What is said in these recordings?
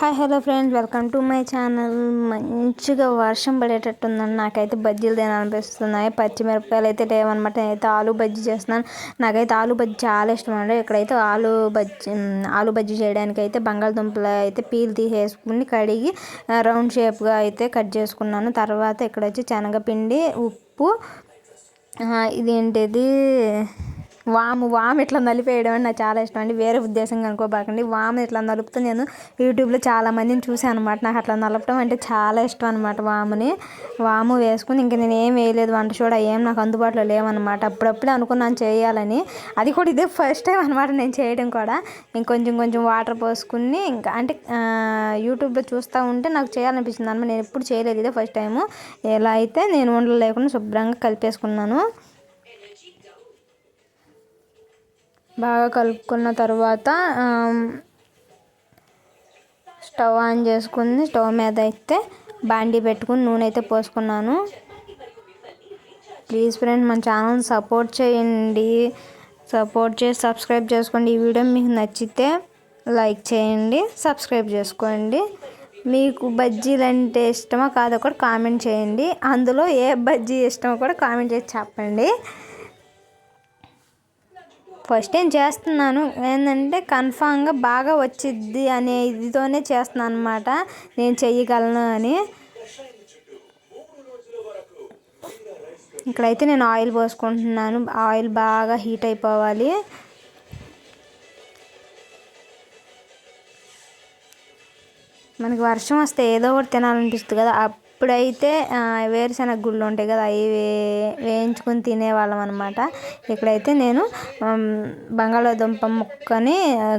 Hi hello friends. Welcome to my channel. మంచిగా వర్షం పడేటట్టు నాకైతే బజ్జీలు తినాలనిపిస్తున్నాయి. పచ్చిమిరపకాయలు అయితే లేవన్నమాట. నేనైతే ఆలు బజ్జీ చేస్తున్నాను. నాకైతే ఆలు బజ్జీ చాలా ఇష్టం అండి. ఇక్కడైతే ఆలు బజ్జీ ఆలు బజ్జీ చేయడానికి అయితే బంగాళదుంపలు అయితే పీల్ తీసేసుకుని కడిగి రౌండ్ షేప్గా అయితే కట్ చేసుకున్నాను. తర్వాత ఇక్కడ వచ్చి శనగపిండి ఉప్పు ఇదేంటిది? వాము వాము ఇట్లా నలిపేయడం అంటే నాకు చాలా ఇష్టం అండి. వేరే ఉద్దేశంగా అనుకోబాకండి వాము ఇట్లా నలుపుతూ నేను యూట్యూబ్లో చాలా మందిని చూసాను అనమాట నాకు అట్లా నలపడం అంటే చాలా ఇష్టం అనమాట వాముని. వాము వేసుకుని ఇంక నేను ఏం వేయలేదు. వంట చూడ ఏం నాకు అందుబాటులో లేవన్నమాట. అప్పుడప్పుడే అనుకున్నాను చేయాలని. అది కూడా ఇదే ఫస్ట్ టైం అనమాట నేను చేయడం కూడా. ఇంకొంచెం కొంచెం వాటర్ పోసుకుని ఇంకా అంటే యూట్యూబ్లో చూస్తూ ఉంటే నాకు చేయాలనిపించింది అనమాట నేను ఎప్పుడు చేయలేదు ఇదే ఫస్ట్ టైము. ఎలా అయితే నేను ఉండలేకుండా లేకుండా శుభ్రంగా కలిపేసుకున్నాను. బాగా కలుపుకున్న తర్వాత స్టవ్ ఆన్ చేసుకుని స్టవ్ మీద అయితే బాండీ పెట్టుకుని నూనె అయితే పోసుకున్నాను. ప్లీజ్ ఫ్రెండ్ మన ఛానల్ సపోర్ట్ చేయండి. సపోర్ట్ చేసి సబ్స్క్రైబ్ చేసుకోండి. ఈ వీడియో మీకు నచ్చితే లైక్ చేయండి సబ్స్క్రైబ్ చేసుకోండి. మీకు బజ్జీలు అంటే ఇష్టమో కాదో కూడా కామెంట్ చేయండి. అందులో ఏ బజ్జీ ఇష్టమో కూడా కామెంట్ చేసి చెప్పండి. ఫస్ట్ టైం చేస్తున్నాను? ఏంటంటే కన్ఫామ్గా బాగా వచ్చిద్ది అనే ఇదితోనే చేస్తున్నాను అనమాట నేను చెయ్యగలను అని. ఇక్కడైతే నేను ఆయిల్ పోసుకుంటున్నాను. ఆయిల్ బాగా హీట్ అయిపోవాలి. మనకి వర్షం వస్తే ఏదో ఒకటి తినాలనిపిస్తుంది కదా. ఇప్పుడైతే వేరుశనగ గుళ్ళు ఉంటాయి కదా అవి వేయించుకొని తినేవాళ్ళం అనమాట ఇక్కడైతే నేను బంగాళాదుంప ముక్కని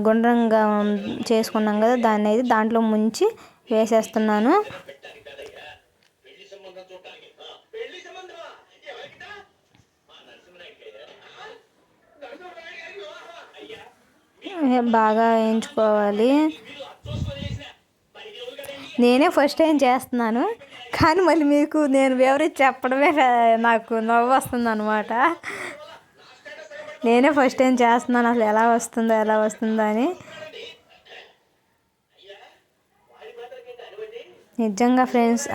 గుండ్రంగా చేసుకున్నాం కదా దాన్ని అయితే దాంట్లో ముంచి వేసేస్తున్నాను. బాగా వేయించుకోవాలి. నేనే ఫస్ట్ టైం చేస్తున్నాను కానీ మళ్ళీ మీకు నేను వివరించి చెప్పడమే నాకు నవ్వు వస్తుంది అనమాట నేనే ఫస్ట్ టైం చేస్తున్నాను అసలు ఎలా వస్తుందో ఎలా వస్తుందో అని. నిజంగా ఫ్రెండ్స్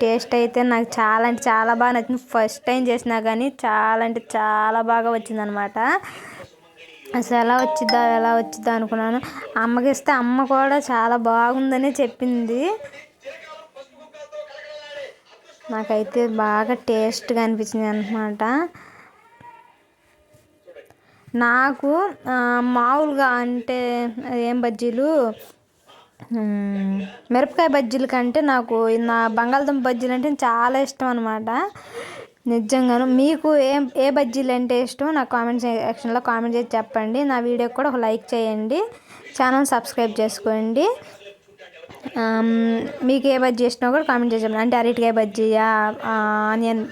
టేస్ట్ అయితే నాకు చాలా అంటే చాలా బాగా నచ్చింది. ఫస్ట్ టైం చేసినా కానీ చాలా అంటే చాలా బాగా వచ్చిందనమాట అసలు ఎలా వచ్చిద్దా ఎలా వచ్చిద్దా అనుకున్నాను. అమ్మకిస్తే అమ్మ కూడా చాలా బాగుందని చెప్పింది. నాకైతే బాగా టేస్ట్గా అనిపించింది అనమాట నాకు మామూలుగా అంటే ఏం బజ్జీలు మిరపకాయ బజ్జీల కంటే నాకు నా బంగాళదుంప బజ్జీలు అంటే చాలా ఇష్టం అనమాట నిజంగాను మీకు ఏం ఏ బజ్జీలు అంటే ఇష్టం నాకు కామెంట్ సెక్షన్లో కామెంట్ చేసి చెప్పండి. నా వీడియోకి కూడా ఒక లైక్ చేయండి. ఛానల్ సబ్స్క్రైబ్ చేసుకోండి. మీకు ఏ బజ్జీ ఇష్టమో కూడా కామెంట్ చేసి అంటే అరటికాయ బజ్జీయా ఆనియన్